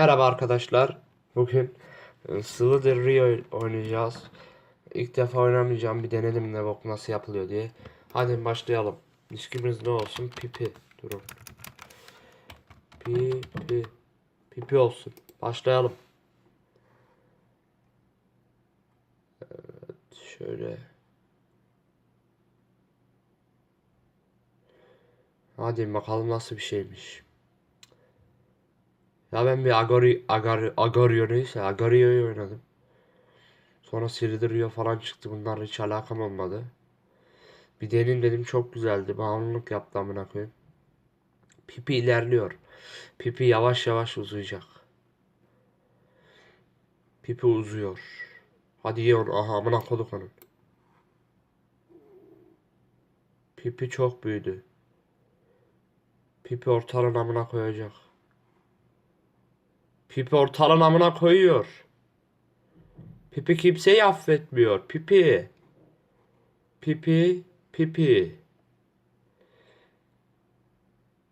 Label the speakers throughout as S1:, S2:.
S1: Merhaba arkadaşlar. Bugün e, Slither Rio oynayacağız. İlk defa oynamayacağım. Bir denedim ne bok nasıl yapılıyor diye. Hadi başlayalım. İlişkimiz ne olsun? Pipi. Durun. Pipi. Pipi olsun. Başlayalım. Evet, şöyle. Hadi bakalım nasıl bir şeymiş. Ya ben bir Agori, Agari, Agorio neyse Agorio'yu oynadım. Sonra Slither Rio falan çıktı. Bunlarla hiç alakam olmadı. Bir deneyim dedim çok güzeldi. Bağımlılık yaptı amına koyayım. Pipi ilerliyor. Pipi yavaş yavaş uzayacak. Pipi uzuyor. Hadi ye onu. Aha amına koduk onun. Pipi çok büyüdü. Pipi ortalığın amına koyacak. Pipi ortalığın koyuyor. Pipi kimseyi affetmiyor. Pipi. Pipi. Pipi.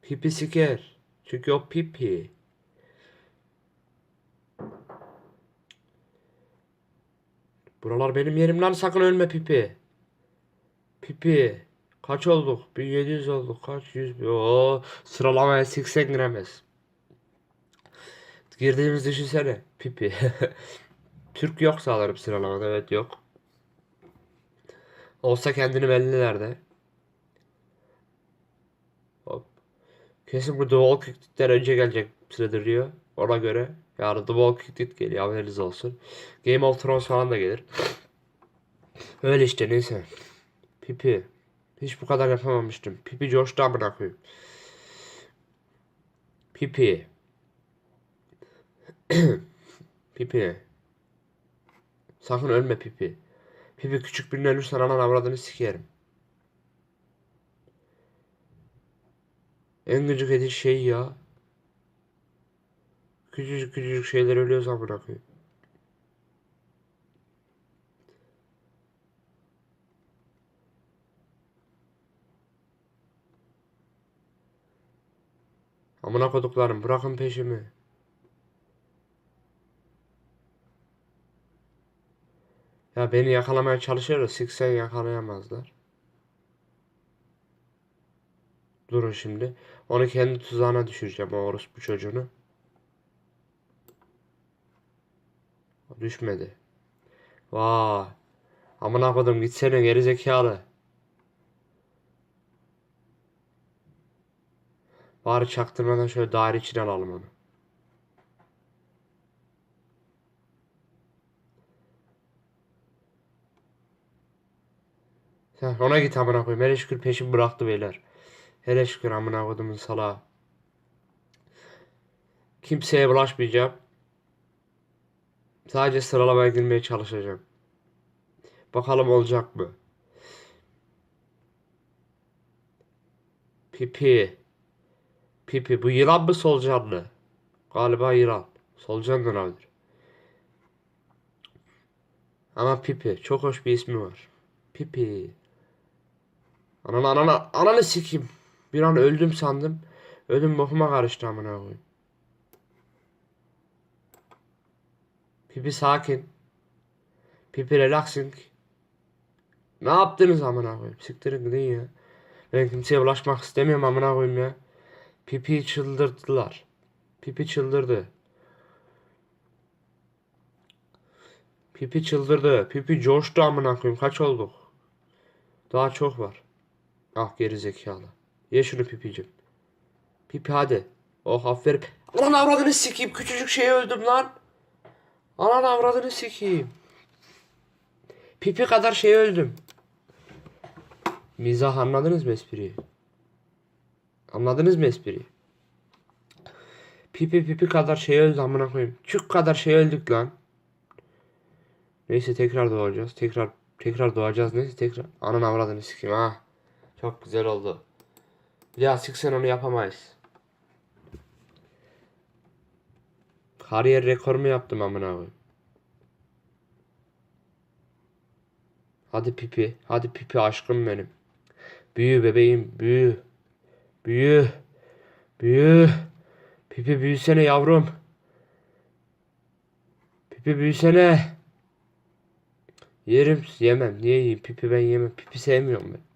S1: Pipi siker. Çünkü o pipi. Buralar benim yerim lan sakın ölme pipi. Pipi. Kaç olduk? 1700 olduk. Kaç yüz? Oo, sıralamaya 80 giremez. Girdiğimiz düşünsene. Pipi. Türk yok sağlarım sıralamada. Evet yok. Olsa kendini bellilerde. Hop. Kesin bu The Walking Dead'den önce gelecek süredir diyor. Ona göre yarın The Walking Dead geliyor haberiniz olsun. Game of Thrones falan da gelir. Öyle işte neyse. Pipi. Hiç bu kadar yapamamıştım. Pipi coştu amına. Pipi. Pipi. Sakın ölme Pipi. Pipi küçük birinin ölürsen anan avradını sikerim. En gıcık edici şey ya. Küçücük küçücük şeyler ölüyorsa amına koyayım. Amına koduklarım bırakın peşimi. Ya beni yakalamaya çalışıyorlar. Siksen yakalayamazlar. Durun şimdi. Onu kendi tuzağına düşüreceğim o orospu çocuğunu. Düşmedi. Vay. Amına kodum gitsene geri zekalı. Bari çaktırmadan şöyle daire içine alalım onu. Sen ona git amına koyayım. Hele şükür peşimi bıraktı beyler. Hele şükür amına koyduğumun salağı. Kimseye bulaşmayacağım. Sadece sıralamaya girmeye çalışacağım. Bakalım olacak mı? Pipi. Pipi. Bu yılan mı solucan? Galiba yılan. Solucan da olabilir. Ama Pipi. Çok hoş bir ismi var. Pipi. Ananı ananı ananı sikeyim. Bir an öldüm sandım. Ödüm bokuma karıştı amına koyayım. Pipi sakin. Pipi relaxing. Ne yaptınız amına koyayım? Siktirin gidin ya. Ben kimseye ulaşmak istemiyorum amına koyayım ya. Pipi çıldırdılar. Pipi çıldırdı. Pipi çıldırdı. Pipi coştu amına koyayım. Kaç olduk? Daha çok var. Ah geri zekalı. Ye şunu pipicim. Pipi hadi. Oh aferin. Anan avradını sikeyim. Küçücük şey öldüm lan. Anan avradını sikeyim. Pipi kadar şey öldüm. Mizah anladınız mı espriyi? Anladınız mı espriyi? Pipi pipi kadar şey öldü amına koyayım. Çük kadar şey öldük lan. Neyse tekrar doğacağız. Tekrar tekrar doğacağız. Neyse tekrar. Ananı avradını sikeyim ha. Çok güzel oldu. Ya siksen onu yapamayız. Kariyer rekorumu yaptım amına koyayım. Hadi pipi. Hadi pipi aşkım benim. Büyü bebeğim büyü. Büyü. Büyü. Pipi büyüsene yavrum. Pipi büyüsene. Yerim yemem. Niye yiyeyim? Pipi ben yemem. Pipi sevmiyorum ben.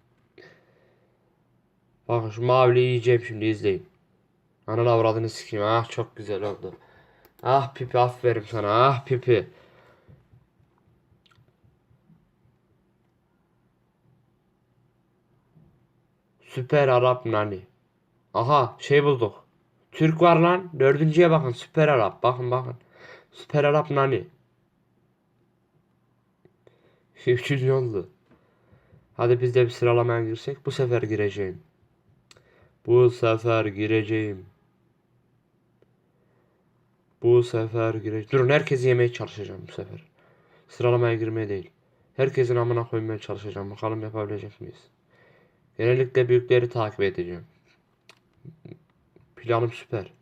S1: Bakın şu maviliği yiyeceğim şimdi izleyin. Ananı avradını sikeyim. Ah çok güzel oldu. Ah Pipi aferin sana. Ah Pipi. Süper Arap Nani. Aha şey bulduk. Türk var lan. Dördüncüye bakın. Süper Arap. Bakın bakın. Süper Arap Nani. Üçüncü oldu. Hadi biz de bir sıralamaya girsek. Bu sefer gireceğim. Bu sefer gireceğim. Bu sefer gireceğim. Durun herkesi yemeye çalışacağım bu sefer. Sıralamaya girmeye değil. Herkesin amına koymaya çalışacağım. Bakalım yapabilecek miyiz? Genellikle büyükleri takip edeceğim. Planım süper.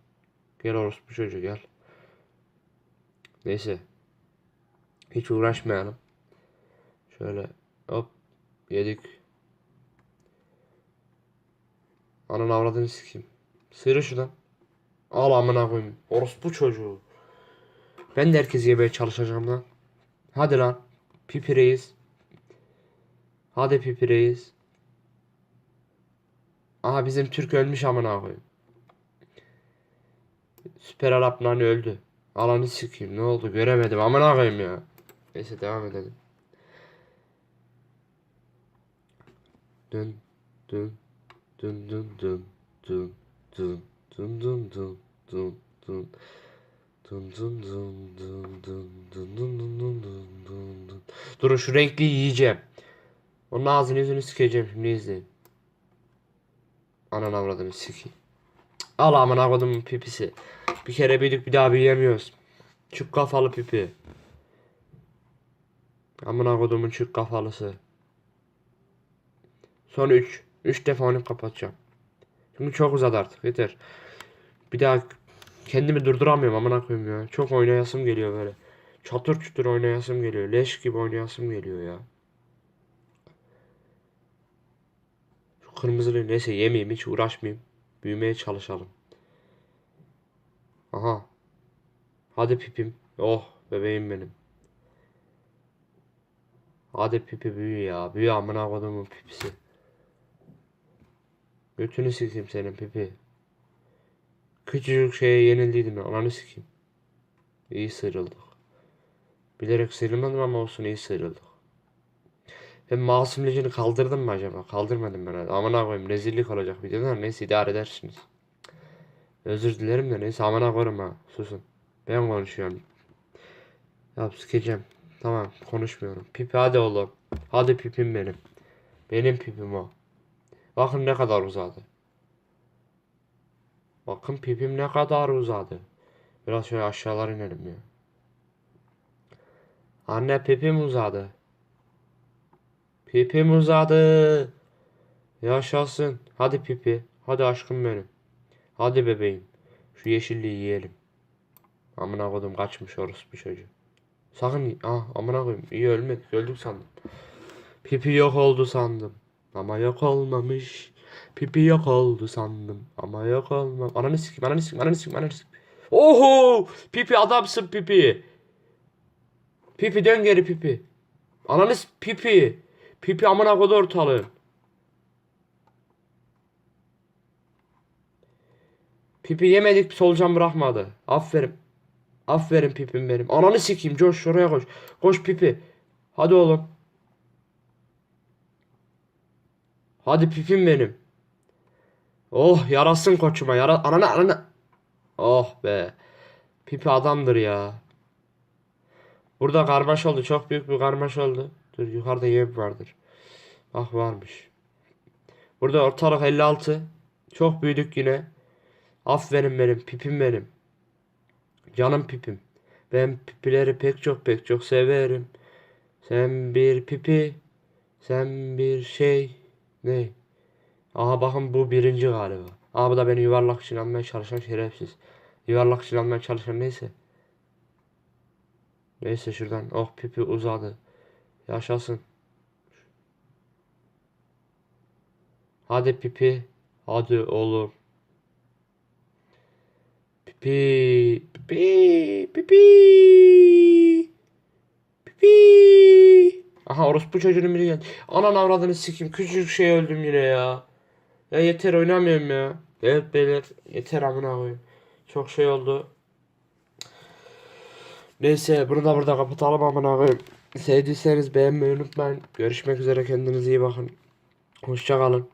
S1: Gel orospu çocuğu gel. Neyse. Hiç uğraşmayalım. Şöyle hop yedik. Ananı avradını sikeyim. Sıyrı şuradan. Al amına koyayım. Orospu çocuğu. Ben de herkesi yemeye çalışacağım lan. Hadi lan. Pipi reis. Hadi pipi reis. Aha bizim Türk ölmüş amına koyayım. Süper Arap lan öldü. Alanı sikeyim ne oldu göremedim amına koyayım ya. Neyse devam edelim. Dün dün dün dün dün dün dün dün dün dün dün dün Dun dun dun dun dun dun dun dun dun dun dun dun. Durun şu renkliyi yiyeceğim. Onun ağzını yüzünü sikeceğim şimdi izleyin. Anan avradını sikeyim. Al amına kodumun pipisi. Bir kere büyüdük bir daha büyüyemiyoruz. Çük kafalı pipi. Amına kodumun çük kafalısı. Son 3. 3 defa onu kapatacağım. Çünkü çok uzadı artık yeter. Bir daha kendimi durduramıyorum amına koyayım ya. Çok oynayasım geliyor böyle. Çatır çutur oynayasım geliyor. Leş gibi oynayasım geliyor ya. Şu kırmızılı neyse yemeyeyim hiç uğraşmayayım. Büyümeye çalışalım. Aha. Hadi pipim. Oh bebeğim benim. Hadi pipi büyü ya. Büyü amına kodumun pipisi. Götünü sikeyim senin pipi. Küçücük şeye yenildiydin ananı sikeyim. İyi sıyrıldık. Bilerek sıyrılmadım ama olsun iyi sıyrıldık. Ben masum lecini kaldırdım mı acaba? Kaldırmadım ben. Amına koyayım rezillik olacak videoda neyse idare edersiniz. Özür dilerim de neyse amına koyayım ha susun. Ben konuşuyorum. Ya sikeceğim. Tamam konuşmuyorum. Pipi hadi oğlum. Hadi pipim benim. Benim pipim o. Bakın ne kadar uzadı. Bakın pipim ne kadar uzadı. Biraz şöyle aşağılara inelim ya. Anne pipim uzadı. Pipim uzadı. Yaşasın. Hadi pipi. Hadi aşkım benim. Hadi bebeğim. Şu yeşilliği yiyelim. Amına koydum kaçmış orospu çocuğu. Sakın ah amına koyayım iyi ölmedik öldük sandım. Pipi yok oldu sandım. Ama yok olmamış. Pipi yok oldu sandım. Ama yok olma. Ananı sikeyim ananı sikeyim ananı sikeyim ananı sikeyim. Oho! Pipi adamsın pipi. Pipi dön geri pipi. Ananı pipi. Pipi amına kodu ortalığı. Pipi yemedik solucan bırakmadı. Aferin. Aferin pipim benim. Ananı sikeyim coş şuraya koş. Koş pipi. Hadi oğlum. Hadi pipim benim. Oh yarasın koçuma yara ananı ananı. Oh be. Pipi adamdır ya. Burada karmaş oldu. Çok büyük bir karmaş oldu. Dur yukarıda yem vardır. Bak varmış. Burada ortalık 56. Çok büyüdük yine. Aferin benim pipim benim. Canım pipim. Ben pipileri pek çok pek çok severim. Sen bir pipi. Sen bir şey. Ne? Aha bakın bu birinci galiba. Aha bu da beni yuvarlak için almaya çalışan şerefsiz. Yuvarlak için almaya çalışan neyse. Neyse şuradan. Oh pipi uzadı. Yaşasın. Hadi pipi. Hadi oğlum. Pipi. Pipi. Pipi. Aha orospu çocuğunun biri geldi. Anan avradını sikeyim. Küçücük şey öldüm yine ya. Ya yeter oynamıyorum ya. Evet beyler yeter amına koyayım. Çok şey oldu. Neyse bunu da burada kapatalım amına koyayım. Sevdiyseniz beğenmeyi unutmayın. Görüşmek üzere kendinize iyi bakın. Hoşça kalın.